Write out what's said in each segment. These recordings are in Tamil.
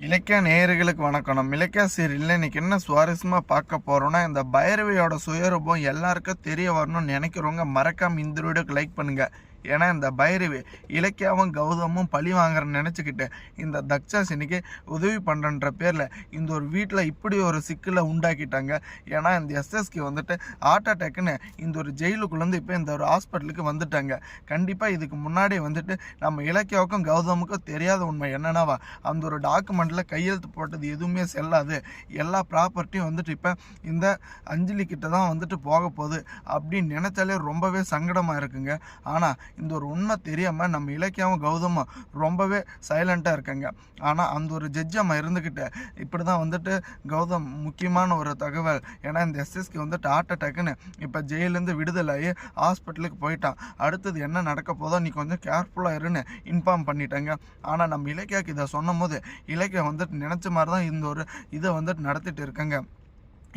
இலக்கிய நேயர்களுக்கு வணக்கம். நம்ம இலக்கிய சீரியலில் இன்னைக்கு என்ன சுவாரஸ்யமாக பார்க்க போகிறோன்னா இந்த பைரவியோட சுயரூபம் எல்லாருக்கும் தெரிய வரணும்னு நினைக்கிறவங்க மறக்காம இந்த வீடியோக்கு லைக் பண்ணுங்கள் ஏன்னா இந்த பைரவி இலக்கியாவும் கௌதமும் பழி வாங்குறன்னு நினச்சிக்கிட்டு இந்த தக்ஷாசினிக்கு உதவி பண்ணுறன்ற பேரில் இந்த ஒரு வீட்டில் இப்படி ஒரு சிக்கலை உண்டாக்கிட்டாங்க. ஏன்னா இந்த எஸ்எஸ்கே வந்துட்டு ஹார்ட் அட்டாக்குன்னு இந்த ஒரு ஜெயிலுக்குள்ளேருந்து இப்போ இந்த ஒரு ஹாஸ்பிட்டலுக்கு வந்துட்டாங்க. கண்டிப்பாக இதுக்கு முன்னாடி வந்துட்டு நம்ம இலக்கியாவுக்கும் கௌதமுக்கும் தெரியாத உண்மை என்னன்னாவா? அந்த ஒரு டாக்குமெண்ட்டில் கையெழுத்து போட்டது எதுவுமே செல்லாது. எல்லா ப்ராப்பர்ட்டியும் வந்துட்டு இப்போ இந்த அஞ்சலி கிட்ட தான் வந்துட்டு போக போகுது அப்படின்னு நினச்சாலே ரொம்பவே சங்கடமாக இருக்குங்க. ஆனால் இந்த ஒரு உண்மை தெரியாமல் நம்ம இலக்கியாவும் கௌதமும் ரொம்பவே சைலண்ட்டாக இருக்காங்க. ஆனால் அந்த ஒரு ஜட்ஜம்மா இருந்துக்கிட்டு இப்படி தான் வந்துட்டு கௌதம் முக்கியமான ஒரு தகவல். ஏன்னா இந்த எஸ்எஸ்கே வந்துட்டு ஹார்ட் அட்டாக்குன்னு இப்போ ஜெயிலேருந்து விடுதலாகி ஹாஸ்பிட்டலுக்கு போயிட்டான். அடுத்தது என்ன நடக்க போதோ நீ கொஞ்சம் கேர்ஃபுல்லாக இருன்னு இன்ஃபார்ம் பண்ணிட்டாங்க. ஆனால் நம்ம இலக்கியாவுக்கு இதை சொன்னும் போது இலக்கியம் வந்துட்டு நினச்ச மாதிரி தான் இந்த ஒரு இதை வந்துட்டு நடத்திட்டு இருக்காங்க.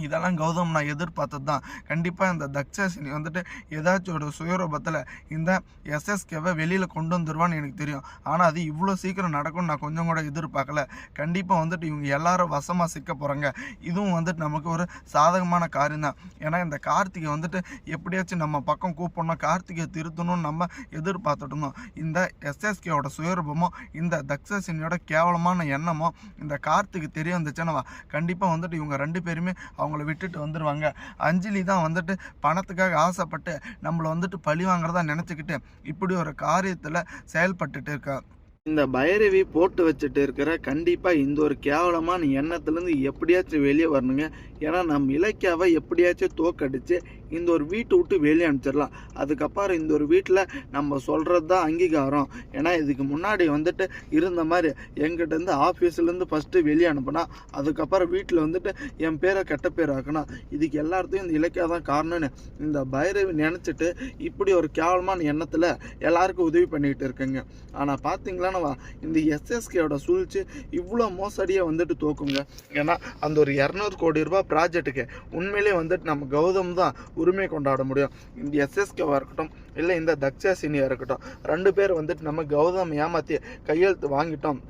இதெல்லாம் கௌதம் நான் எதிர்பார்த்தது தான். கண்டிப்பாக இந்த தக்ஷாசினி வந்துட்டு ஏதாச்சும் ஒரு சுயரூபத்தில் இந்த எஸ்எஸ்கேவை வெளியில் கொண்டு வந்துடுவான்னு எனக்கு தெரியும். ஆனால் அது இவ்வளோ சீக்கிரம் நடக்கும்னு நான் கொஞ்சம் கூட எதிர்பார்க்கல. கண்டிப்பாக வந்துட்டு இவங்க எல்லாரும் வசமாக சிக்க போகிறாங்க இதுவும் வந்துட்டு நமக்கு ஒரு சாதகமான காரியம் தான். ஏன்னா இந்த கார்த்திகை வந்துட்டு எப்படியாச்சும் நம்ம பக்கம் கூப்பிடணும் கார்த்திகை திருத்தணும்னு நம்ம எதிர்பார்த்துட்டு இந்த எஸ்எஸ்கேவோட சுயரூபமும் இந்த தக்ஷாசினியோட கேவலமான எண்ணமும் இந்த கார்த்திகை தெரிய வந்துச்சுன்னா கண்டிப்பாக வந்துட்டு இவங்க ரெண்டு பேருமே அவங்கள விட்டுட்டு வந்துடுவாங்க அஞ்சலி தான் வந்துட்டு பணத்துக்காக ஆசைப்பட்டு நம்மளை வந்துட்டு பழி வாங்குறதா நினச்சிக்கிட்டு இப்படி ஒரு காரியத்தில் செயல்பட்டுட்டு இருக்கா. இந்த பைரவி போட்டு வச்சுட்டு இருக்கிற கண்டிப்பாக இந்த ஒரு கேவலமான எண்ணத்துலேருந்து எப்படியாச்சும் வெளியே வரணுங்க. ஏன்னா நம்ம இலக்கியாவை எப்படியாச்சும் தோக்கடிச்சு இந்த ஒரு வீட்டை விட்டு வெளியே அனுப்பிச்சிடலாம். அதுக்கப்புறம் இந்த ஒரு வீட்டில் நம்ம சொல்கிறது தான் அங்கீகாரம். ஏன்னா இதுக்கு முன்னாடி வந்துட்டு இருந்த மாதிரி எங்கிட்டேருந்து ஆஃபீஸ்லேருந்து ஃபஸ்ட்டு வெளியே அனுப்பினா அதுக்கப்புறம் வீட்டில் வந்துட்டு என் பேரை கெட்ட பேர் ஆக்கணும் இதுக்கு எல்லாத்தையும் இந்த இலக்கியா தான் காரணம்னு இந்த பைரவி நினச்சிட்டு இப்படி ஒரு கேவலமான எண்ணத்தில் எல்லாருக்கும் உதவி பண்ணிக்கிட்டு இருக்குங்க. ஆனால் பார்த்தீங்களான்னு இந்த எஸ்எஸ்கேயோட சூழ்ச்சி இவ்வளோ மோசடியாக வந்துட்டு தோக்குங்க. ஏன்னா அந்த ஒரு இரநூறு கோடி ரூபாய் ப்ராஜெக்ட்டுக்கு உண்மையிலே வந்துட்டு நம்ம கௌதம் தான் உரிமை கொண்டாட முடியும். இந்த எஸ்எஸ்கேவாக இருக்கட்டும் இல்லை இந்த தக்ஷாசினியாக இருக்கட்டும் ரெண்டு பேர் வந்துட்டு நம்ம கௌதம் ஏமாற்றி கையெழுத்து வாங்கிட்டோம்.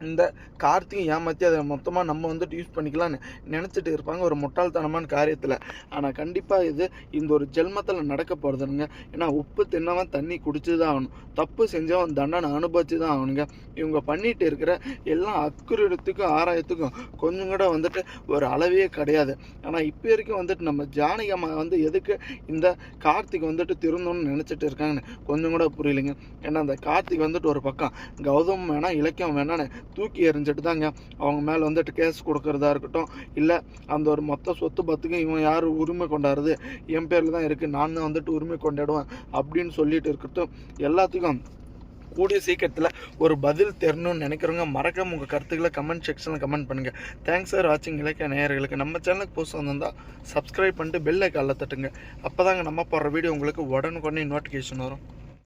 இந்த கார்த்திகை ஏமாற்றி அதை மொத்தமாக நம்ம வந்துட்டு யூஸ் பண்ணிக்கலாம்னு நினச்சிட்டு இருப்பாங்க. ஒரு முட்டாள்தனமான காரியத்தில். ஆனால் கண்டிப்பாக இது இந்த ஒரு ஜென்மத்தில் நடக்க போகிறதுனுங்க ஏன்னா உப்பு தின்னவன் தண்ணி குடிச்சு தான் ஆகணும். தப்பு செஞ்சவன் தண்டனை அனுபவிச்சு தான் ஆகணுங்க. இவங்க பண்ணிட்டு இருக்கிற எல்லா அக்குறத்துக்கும் ஆராயத்துக்கும் கொஞ்சம் கூட வந்துட்டு ஒரு அளவே கிடையாது. ஆனால் இப்போ வரைக்கும் வந்துட்டு நம்ம ஜானகி அம்மா வந்து எதுக்கு இந்த கார்த்திக் வந்துட்டு திருந்தோன்னு நினச்சிட்டு இருக்காங்கன்னு கொஞ்சம் கூட புரியலைங்க. ஏன்னா அந்த கார்த்திக் வந்துட்டு ஒரு பக்கம் கௌதம் வேணாம் இலக்கியம் வேணான்னு தூக்கி எறிஞ்சிட்டு தாங்க அவங்க மேலே வந்துட்டு கேஸ் கொடுக்கறதா இருக்கட்டும் இல்லை அந்த ஒரு மொத்த சொத்து பத்துக்கும் இவன் யார் உரிமை கொண்டாடுறது? என் பேரில் தான் இருக்குது நான் தான் வந்துட்டு உரிமை கொண்டாடுவேன் அப்படின்னு சொல்லிட்டு இருக்கட்டும் எல்லாத்துக்கும் கூடிய சீக்கிரத்தில் ஒரு பதில் தெரணும்னு நினைக்கிறவங்க மறக்காம உங்கள் கருத்துக்களை கமெண்ட் செக்ஷனில் கமெண்ட் பண்ணுங்கள் தேங்க்ஸ் ஃபார் வாட்சிங் இலக்கிய நேயர்களுக்கு. நம்ம சேனலுக்கு புதுசு வந்திருந்தால் சப்ஸ்கிரைப் பண்ணிட்டு பெல்லை கால தட்டுங்க. அப்போ தாங்க நம்ம போடுற வீடியோ உங்களுக்கு உடனுக்குடனே நோட்டிஃபிகேஷன் வரும்.